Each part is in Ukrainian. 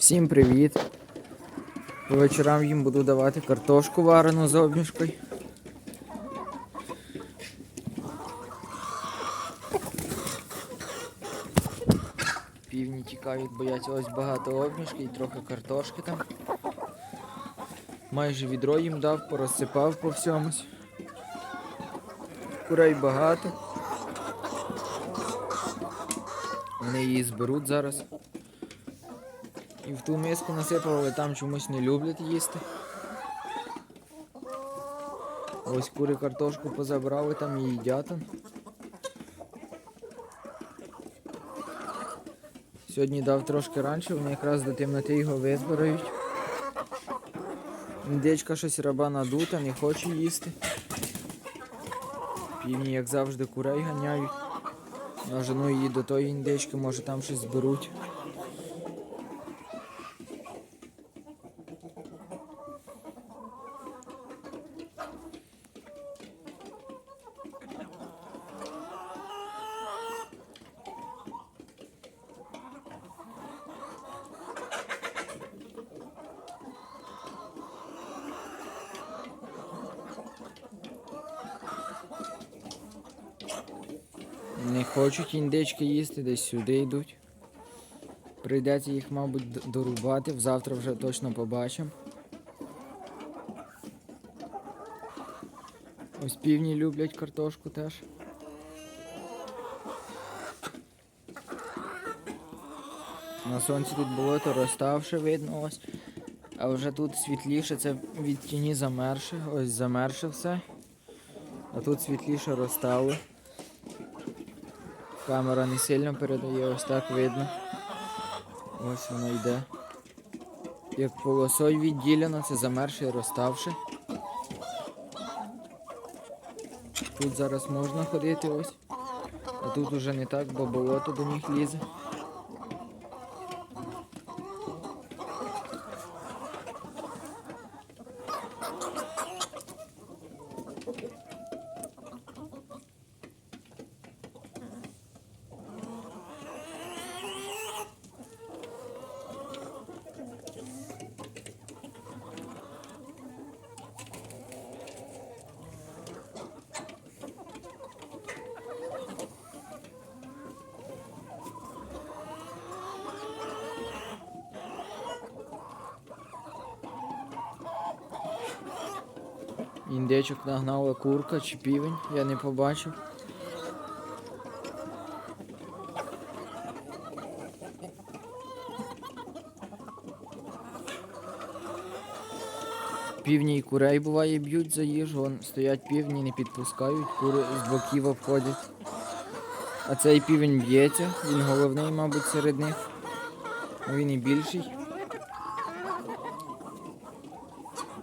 Всім привіт! По вечорам їм буду давати картошку варену з обмішкою. Півні тікають, бояться ось багато обмішки і трохи картошки там. Майже відро їм дав, порозсипав по всьомусь. Курей багато. Вони її зберуть зараз. І в ту миску насипав, але там чомусь не люблять їсти. Ось кури картошку позабрали, там і їдять. Сьогодні дав трошки раніше, вони якраз до темноти його визбирають. Індичка щось раба надута, не хоче їсти. Півні, як завжди, курей ганяють. Я жену її до тої індички, може там щось зберуть. Не хочуть індички їсти, десь сюди йдуть. Прийдеться їх, мабуть, дорубати, завтра вже точно побачимо. Ось півні люблять картошку теж. На сонці тут болото розставше видно ось. А вже тут світліше, це від тіні замерше, ось замерше все. А тут світліше розстало. Камера не сильно передає, ось так видно. Ось воно йде. Як полосою відділено, це замерше і розставши. Тут зараз можна ходити ось. А тут уже не так, бо болото до них лізе. Індичок нагнала курка чи півень, я не побачив. Півні і курей буває б'ють за їжу, вон стоять півні, не підпускають, кури з боків обходять. А цей півень б'ється, він головний, мабуть, серед них. Він і більший.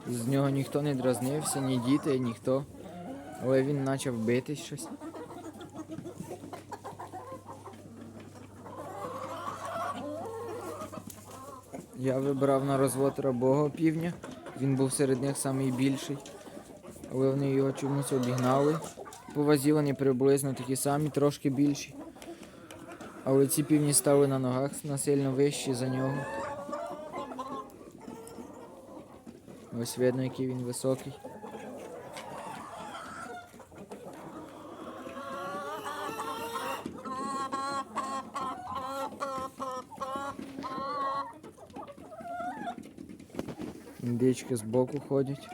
З нього ніхто не дразнився, ні діти, ніхто. Але він почав битись щось. Я вибрав на розвод рабого півня. Він був серед них найбільший. Але вони його чомусь обігнали. По вони приблизно такі самі, трошки більші. Але ці півні стали на ногах насильно вищі за нього. Ось видно, який він високий. Індички збоку ходять.